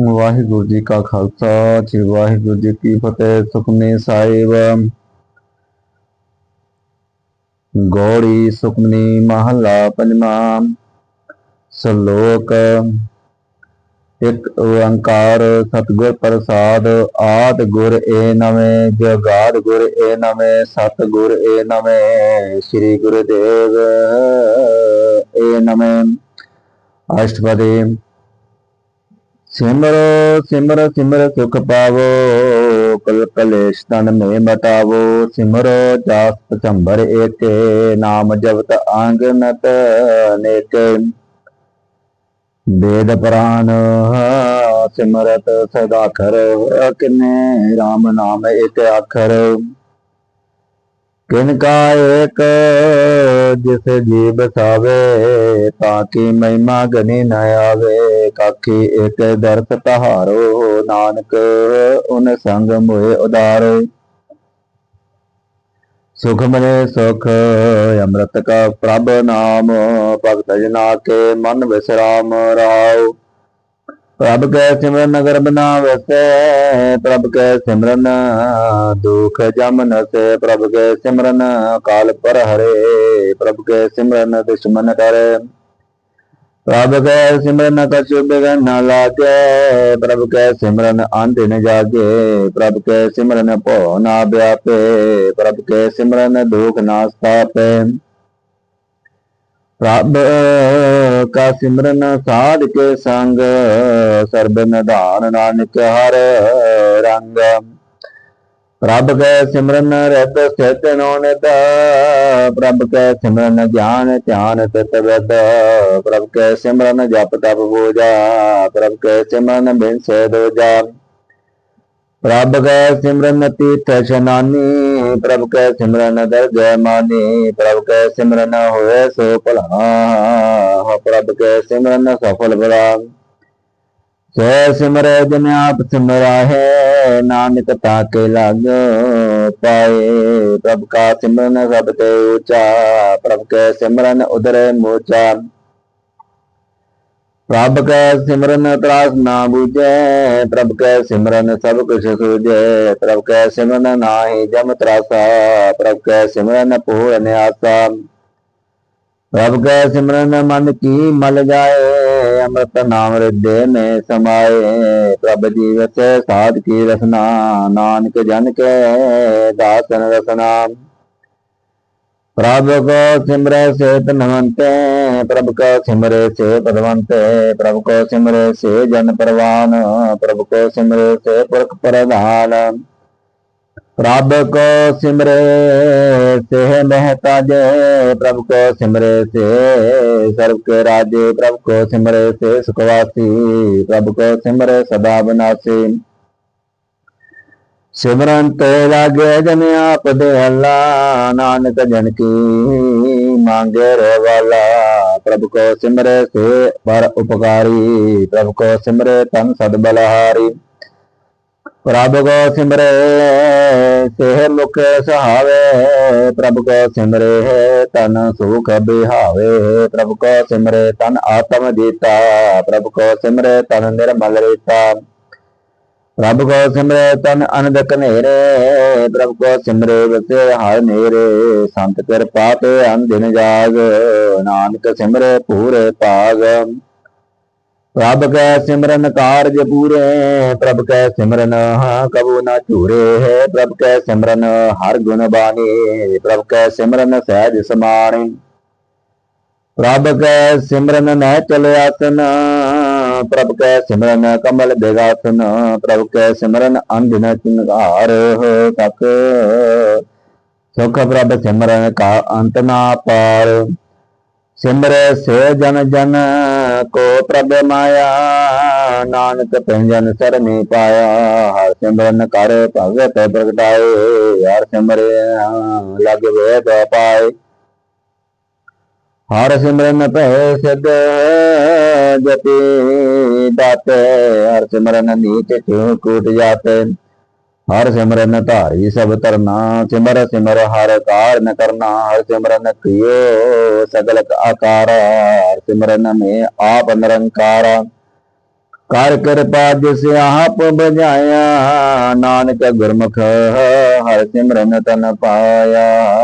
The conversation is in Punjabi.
ਵਾਹਿਗੁਰੂ ਜੀ ਕਾ ਖਾਲਸਾ, ਸ੍ਰੀ ਵਾਹਿਗੁਰੂ ਜੀ ਕੀ ਫਤਿਹ, ਸੁਖਮਨੀ ਸਾਹਿਬ। ਗੋੜੀ ਸੁਖਮਨੀ ਮਹਲਾ ਪੰਜਵਾਂ, ਸ਼ਲੋਕ। ਇੱਕ ਓੰਕਾਰ ਸਤਿਗੁਰ ਪ੍ਰਸਾਦ, ਆਦ ਗੁਰ ਏ ਨਵੇਂ, ਜਗਾਦ ਗੁਰ ਏ ਨਵੇਂ ਸਤ ਗੁਰ ਏ ਨਵੇਂ, ਸ੍ਰੀ ਗੁਰਦੇਵ ਏ ਨਵੇਂ। ਅਸ਼ਟਪਦੀ ਸਿਮਰੋ, ਸਿਮਰ ਸਿਮਰ ਸੁਖ ਪਾਵੋ, ਕਲ ਕਲੇਸ਼ ਤਨ ਮੇ ਮਟਾਵੋ। ਸਿਮਰੋ ਜਾਸ ਪਚੰਬਰ ਏਕੇ, ਨਾਮ ਜਪਤ ਆਂਗਨਤ ਨੇਕੇ। ਵੇਦ ਪ੍ਰਾਨ, ਸਿਮਰਤ ਸਦਾ ਕਰ ਕਿਨੇ RAM ਨਾਮ ਇਕ ਅੱਖਰ। ਕਿਨ ਕਾ ਏਕ ਜਿਸ ਜੀਵ ਸਾਵੇ ਤਾਂ ਮਹਿਮਾ ਗਨੀ ਨ ਆਵੇ ਕਾਖੀ ਏਕ ਦਰਸ ਤਹਾਰੋ, ਨਾਨਕ ਉਨ ਸੰਗ ਮੋਏ ਉਦਾਰੋ। ਸੁਖ ਮਨੇ ਸੁਖ, ਅੰਮ੍ਰਿਤ ਕਾ ਪ੍ਰਭ ਨਾਮ, ਭਗਤ ਜਨਾ ਕੇ ਮਨ ਵਿਸਰਾਮ ਰਾਉ ਪ੍ਰਭ ਕੈ ਸਿਮਰਨ ਨਗਰ ਬਨਾ ਵਸੈ ਪ੍ਰਭ ਕੈ ਸਿਮਰਨ ਦੁਖ ਜਮ ਨਸੈ, ਪ੍ਰਭ ਕੈ ਸਿਮਰਨ ਕਾਲ ਪਰ ਹਰੇ ਪ੍ਰਭ ਕੈ ਸਿਮਰਨ ਦੁਸ਼ਮਨ ਡਰੈ। ਪ੍ਰਭ ਕੈ ਸਿਮਰਨ ਕਛੁ ਬਿਗਨ ਨ ਲਾਗੈ, ਪ੍ਰਭ ਕੈ ਸਿਮਰਨ ਅੰਧ ਨ ਜਾਗੇ, ਪ੍ਰਭ ਕੈ ਸਿਮਰਨ ਭਉ ਨਾ ਵਿਆਪੇ, ਪ੍ਰਭ ਕੈ ਸਿਮਰਨ ਦੁਖ ਨਾ ਸਤਾਪੈ। ਪ੍ਰਭ ਕਾ ਸਿਮਰਨ ਸਾਧ ਕੇ ਸੰਗ ਸਰਬ ਨਿਧਾਨ ਨਾਨਕ ਹਰ ਰੰਗ। ਪ੍ਰਭ ਕੈ ਸਿਮਰਨ ਰਹਿਤ ਸਥਿਤ ਨੋ ਨਿਤ ਪ੍ਰਭ ਕੈ ਸਿਮਰਨ ਗਿਆਨ ਧਿਆਨ ਤਿਤ ਵਿਦ, ਪ੍ਰਭ ਕੈ ਸਿਮਰਨ ਜਪ ਤਪ ਬੋਜਾ ਪ੍ਰਭ ਕੈ ਸਿਮਰਨ ਬਿਨਸੇ ਦੋਜਾ ਪ੍ਰਭ ਕੈ ਸਿਮਰਨ ਤੀਰਥ ਸਨਾਨੀ, ਪ੍ਰਭ ਕੈ ਸਿਮਰਨ ਦਰਗਹਿ ਮਾਨੀ, ਪ੍ਰਭ ਕੈ ਸਿਮਰਨ ਹੋਏ ਸੋ ਭਲਾ, ਪ੍ਰਭ ਕੈ ਸਿਮਰਨ ਸਫਲ ਬਲਾ। ਸੋ ਸਿਮਰੈ ਜਨ ਆਪ ਸਿਮਰਾਹੇ, ਨਾਨਕ ਤਾਕੇ ਲਾਗ ਪਾਏ। ਪ੍ਰਭ ਕਾ ਸਿਮਰਨ ਸਭ ਤੇ ਉੱਚਾ, ਪ੍ਰਭ ਕੈ ਸਿਮਰਨ ਉਦਰੈ ਮੋਚਾ। ਪ੍ਰਭ ਕੈ ਸਿਮਰਨ ਤਰਾਸ ਨਾ ਬੂਝੈ, ਪ੍ਰਭ ਕੈ ਸਿਮਰਨ ਸਭ ਕੁਛ ਸੂਝੈ। ਪ੍ਰਭ ਕੈ ਸਿਮਰਨ ਨਾਹੀ ਜਮ ਤਰਾਸਾ, ਪ੍ਰਭ ਕੈ ਸਿਮਰਨ ਪੂਰਨ ਆਸਾ। ਪ੍ਰਭ ਕੈ ਸਿਮਰਨ ਮਨ ਕੀ ਮਲ ਜਾਏ, ਅੰਮ੍ਰਿਤ ਨਾਮ ਹਿਰਦੇ ਮੇ ਸਮਾਏ। ਪ੍ਰਭ ਜੀਵਤ ਸਾਧ ਕੀ ਰਸਨਾ, ਨਾਨਕ ਜਨ ਕੇ ਦਾਸਨ ਰਸਨਾ। ਪ੍ਰਭ ਕੋ ਸਿਮਰੈ ਸੇ ਧਨਵੰਤੇ ਪ੍ਰਭ ਕੋ ਸਿਮਰੈ ਸੇ ਪਦਵੰਤੇ ਪ੍ਰਭ ਕੋ ਸਿਮਰੈ ਸੇ ਜਨ ਪਰਵਾਨ, ਪ੍ਰਭ ਕੋ ਸਿਮਰੈ ਸੇ ਪੁਰਖ ਪ੍ਰਧਾਨ। ਪ੍ਰਭ ਕੋ ਸਿਮਰੇ ਸੇ, ਮਹਤਾਜੇ ਪ੍ਰਭ ਕੋ ਸਿਮਰੈ ਸੇ, ਸਰਬ ਕੇ ਰਾਜੇ ਪ੍ਰਭ ਕੋ ਸਿਮਰੈ ਸੇ, ਸੁਖਵਾਸੀ ਪ੍ਰਭ ਕੋ ਸਿਮਰੈ ਸਦਾ ਬਨਾਸੀ ਸਿਮਰਨ ਤੇ ਲਾਗੇ ਜਨ ਆਪ ਦੇ ਅੱਲਾ ਨਾਨਕ ਜਨ ਕੀ ਮੰਗੇ ਰੇ ਵਾਲਾ ਪ੍ਰਭ ਕੋ ਸਿਮਰੇ ਸੇ, ਪਰ ਉਪਕਾਰੀ, ਪ੍ਰਭ ਕੋ ਸਿਮਰੇ ਤਨ ਸਦ ਬਲਹਾਰੀ। ਪ੍ਰਭ ਕੋ ਸਿਮਰੇ ਸੇ ਮੁਖ ਸਹਾਵੇ, ਪ੍ਰਭ ਕੋ ਸਿਮਰੇ, ਤਨ ਸੁਖ ਬਿਹਾਵੇ, ਪ੍ਰਭ ਕੋ ਸਿਮਰੇ, ਤਨ ਆਤਮ ਜੀਤਾ, ਪ੍ਰਭ ਕੋ ਸਿਮਰੇ, ਤਨ ਨਿਰਮਲ ਰੀਤਾ। ਪ੍ਰਭ ਕੋ ਸਿਮਰੇ, ਤਨ ਅਨੰਦ ਕਨੇਰੇ ਪ੍ਰਭ ਕੋ ਸਿਮਰੇ ਵਸੇ ਹਰ ਮੇਰੇ ਸੰਤ ਕਿਰਪਾ ਤੇ ਅੰਦਿਨ ਜਾਗ, ਨਾਨਕ ਸਿਮਰੇ ਪੂਰੇ ਭਾਗ ਪ੍ਰਭ ਕੈ ਸਿਮਰਨ ਕਾਰਜ ਪੂਰੇ, ਪ੍ਰਭ ਕੈ ਸਿਮਰਨ ਕਬੂ ਨਾ ਝੂਰੇ ਪ੍ਰਭ ਕੈ ਸਿਮਰਨ ਹਰ ਗੁਣ ਬਾਣੀ ਪ੍ਰਭ ਕੈ ਸਿਮਰਨ ਸਹਿਜ ਸਮਾਣੀ। ਪ੍ਰਭ ਕੈ ਸਿਮਰਨ ਨੈ ਚਲ ਆਸਨ, ਪ੍ਰਭ ਕੈ ਸਿਮਰਨ ਕਮਲ ਬੇਗਾਸਨ, ਪ੍ਰਭ ਕੈ ਸਿਮਰਨ ਅੰਧਿਨ ਚਿੰਗਾਰ ਹੋ ਸੁਖ ਪ੍ਰਭ ਸਿਮਰਨ ਕਾ ਅੰਤ ਨਾ ਪਾਰ, ਸਿਮਰੈ ਸੇ ਜਨ ਜਨ ਕੋ ਪ੍ਰਭ ਮਾਇਆ, ਨਾਨਕ ਪੰਜਨ ਸਰਨੀ ਪਾਇਆ, ਹਰ ਸਿਮਰਨ ਕਰ ਭਗਤ ਪ੍ਰਗਟਾਏ, ਹਰ ਸਿਮਰੇ ਲਗ ਵੇਦ ਪਾਏ। ਹਰ ਸਿਮਰਨ ਭੈ ਸਦ ਜਪੀ ਦਾਤੇ, ਹਰ ਸਿਮਰਨ ਨੀਚ ਕਿਉ ਕੂਟ ਜਾਤੇ। ਹਰ ਸਿਮਰਨ ਧਾਰੀ ਸਭ ਤਰਨਾ ਸਿਮਰ ਸਿਮਰ ਹਰ ਕਾਰਨ ਕਰਨਾ, ਹਰ ਸਿਮਰਨ ਕੀਓ ਸਗਲ ਆਕਾਰ, ਹਰ ਸਿਮਰਨ ਮੇ ਆਪ ਨਿਰੰਕਾਰ। ਕਰ ਕਿਰਪਾ ਜਿਸ ਆਪ ਬਜਾਇਆ ਨਾਨਕ ਗੁਰਮੁਖ ਹਰ ਸਿਮਰਨ ਤਨ ਪਾਇਆ।